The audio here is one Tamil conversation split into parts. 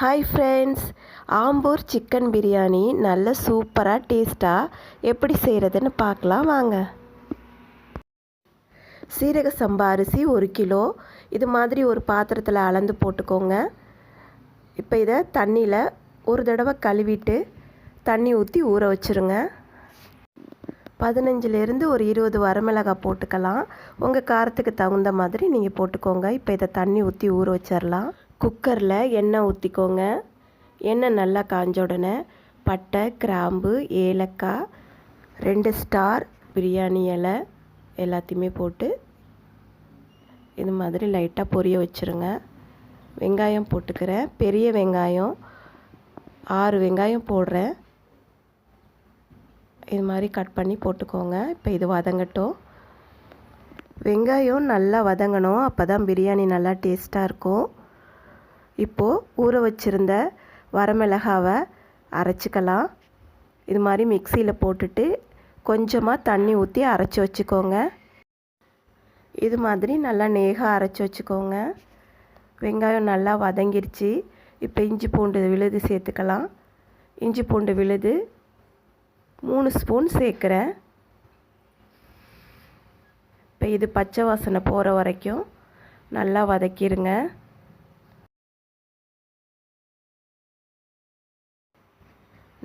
Hi friends Ambur chicken biryani நல்ல சூப்பராக டேஸ்ட்டாக எப்படி செய்கிறதுன்னு பார்க்கலாம் வாங்க. சீரக சம்பா அரிசி ஒரு கிலோ. இது மாதிரி ஒரு பாத்திரத்தில் அளந்து போட்டுக்கோங்க. இப்போ இதை தண்ணியில் ஒரு தடவை கழுவிட்டு தண்ணி ஊற்றி ஊற வச்சுருங்க. பதினஞ்சுலேருந்து ஒரு இருபது வரமிளகாய் போட்டுக்கலாம். உங்கள் காரத்துக்கு தகுந்த மாதிரி நீங்கள் போட்டுக்கோங்க. இப்போ இதை தண்ணி ஊற்றி ஊற வச்சிடலாம் குக்கரில் எண்ணெய் ஊற்றிக்கோங்க எண்ணெய் நல்லா காஞ்ச உடனே பட்டை கிராம்பு ஏலக்காய் ரெண்டு ஸ்டார் பிரியாணி இலை எல்லாத்தையுமே போட்டு இது மாதிரி லைட்டாக பொரிய வச்சுருங்க. வெங்காயம் போட்டுக்கிறேன். பெரிய வெங்காயம் ஆறு வெங்காயம் போடுறேன். இது மாதிரி கட் பண்ணி போட்டுக்கோங்க. இப்போ இது வதங்கட்டும். வெங்காயம் நல்லா வதங்கணும். அப்போ தான் பிரியாணி நல்லா டேஸ்ட்டாக இருக்கும். இப்போது ஊற வச்சுருந்த வரமிளகாவை அரைச்சிக்கலாம். இது மாதிரி மிக்சியில் போட்டுட்டு கொஞ்சமாக தண்ணி ஊற்றி அரைச்சி வச்சுக்கோங்க. இது மாதிரி நல்லா நேகாக அரைச்சி வச்சுக்கோங்க. வெங்காயம் நல்லா வதங்கிருச்சு. இப்போ இஞ்சி பூண்டு விழுது சேர்த்துக்கலாம். இஞ்சி பூண்டு விழுது மூணு ஸ்பூன் சேர்க்குறேன். இப்போ இது பச்சை வாசனை போகிற வரைக்கும் நல்லா வதக்கிடுங்க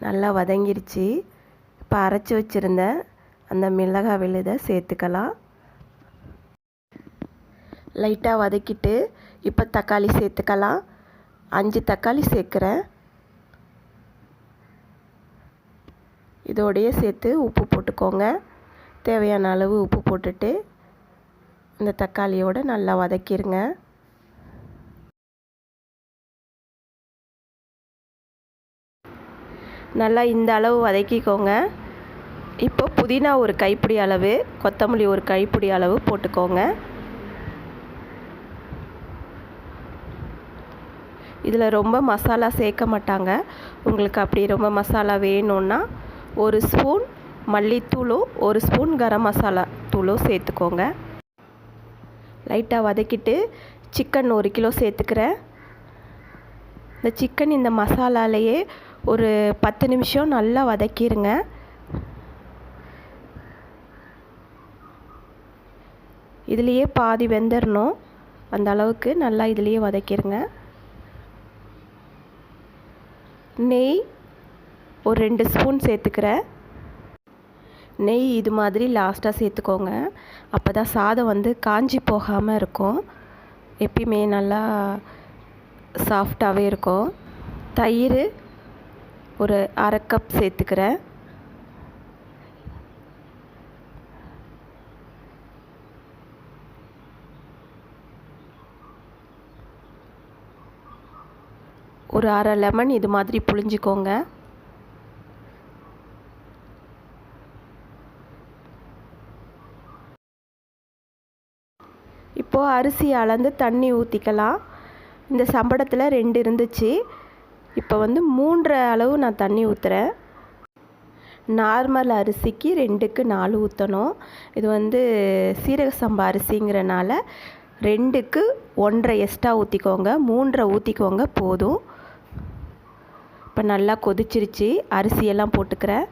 நல்லா வதங்கிருச்சு. இப்போ அரைச்சி வச்சுருந்த அந்த மிளகாய் விழுதை சேர்த்துக்கலாம். லைட்டாக வதக்கிட்டு இப்போ தக்காளி சேர்த்துக்கலாம். அஞ்சு தக்காளி சேர்க்குறேன். இதோடையே சேர்த்து உப்பு போட்டுக்கோங்க. தேவையான அளவு உப்பு போட்டுட்டு இந்த தக்காளியோடு நல்லா வதக்கிடுங்க நல்லா இந்த அளவு வதக்கிக்கோங்க. இப்போ புதினா ஒரு கைப்பிடி அளவு கொத்தமல்லி ஒரு கைப்பிடி அளவு போட்டுக்கோங்க. இதில் ரொம்ப மசாலா சேர்க்க மாட்டாங்க. உங்களுக்கு அப்படி ரொம்ப மசாலா வேணும்னா ஒரு ஸ்பூன் மல்லித்தூளும் ஒரு ஸ்பூன் கரம் மசாலா தூளும் சேர்த்துக்கோங்க. லைட்டாக வதக்கிட்டு சிக்கன் ஒரு கிலோ சேர்த்துக்கிறேன். இந்த சிக்கன் இந்த மசாலாலேயே ஒரு பத்து நிமிஷம் நல்லா வதக்கிடுங்க இதுலேயே பாதி வெந்துடணும் அந்த அளவுக்கு நல்லா இதுலேயே வதக்கிடுங்க நெய் ஒரு ரெண்டு ஸ்பூன் சேர்த்துக்கிறேன். நெய் இது மாதிரி லாஸ்ட்டாக சேர்த்துக்கோங்க. அப்போ தான் சாதம் வந்து காஞ்சி போகாமல் இருக்கும். எப்பயுமே நல்லா சாஃப்டாகவே இருக்கும். தயிர் ஒரு அரை கப் சேர்த்துக்கிறேன். ஒரு அரை லெமன் இது மாதிரி புழிஞ்சிக்கோங்க. இப்போது அரிசி அளந்து தண்ணி ஊற்றிக்கலாம் இந்த சம்படத்தில் ரெண்டு இருந்துச்சு. இப்போ வந்து மூன்றரை அளவு நான் தண்ணி ஊற்றுறேன் நார்மல் அரிசிக்கு ரெண்டுக்கு நாலு ஊற்றணும் இது வந்து சீரக சம்பா அரிசிங்கிறனால ரெண்டுக்கு ஒன்றரை எக்ஸ்ட்ரா ஊற்றிக்கோங்க மூன்றரை ஊற்றிக்கோங்க போதும். இப்போ நல்லா கொதிச்சிருச்சு. அரிசியெல்லாம் போட்டுக்கிறேன்.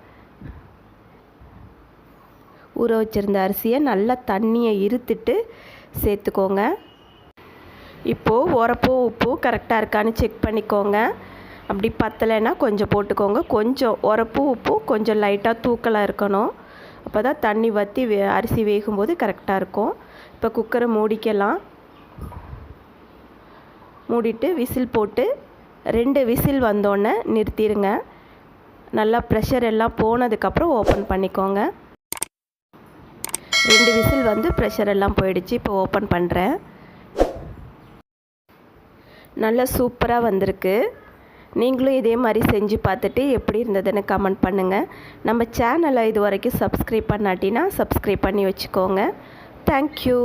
ஊற வச்சுருந்த அரிசியை நல்லா தண்ணியை இருத்துட்டு சேர்த்துக்கோங்க. இப்போது உரப்பும் உப்பும் கரெக்டாக இருக்கான்னு செக் பண்ணிக்கோங்க. அப்படி பத்தலைன்னா கொஞ்சம் போட்டுக்கோங்க. கொஞ்சம் உரப்பு உப்பும் கொஞ்சம் லைட்டாக தூக்கலாக இருக்கணும். அப்போ தான் தண்ணி வற்றி வே அரிசி வேகும்போது கரெக்டாக இருக்கும். இப்போ குக்கரை மூடிக்கலாம். மூடிட்டு விசில் போட்டு ரெண்டு விசில் வந்தோடனே நிறுத்திடுங்க. நல்லா ப்ரெஷர் எல்லாம் போனதுக்கப்புறம் ஓப்பன் பண்ணிக்கோங்க. ரெண்டு விசில் வந்து ப்ரெஷர் எல்லாம் போயிடுச்சு. இப்போ ஓப்பன் பண்ணுறேன் நல்லா சூப்பராக வந்திருக்கு. நீங்களும் இதே மாதிரி செஞ்சு பார்த்துட்டு எப்படி இருந்ததுன்னு கமெண்ட் பண்ணுங்கள் நம்ம சேனலை இது வரைக்கும் சப்ஸ்கிரைப் பண்ணாட்டினா சப்ஸ்கிரைப் பண்ணி வச்சுக்கோங்க. தேங்க்யூ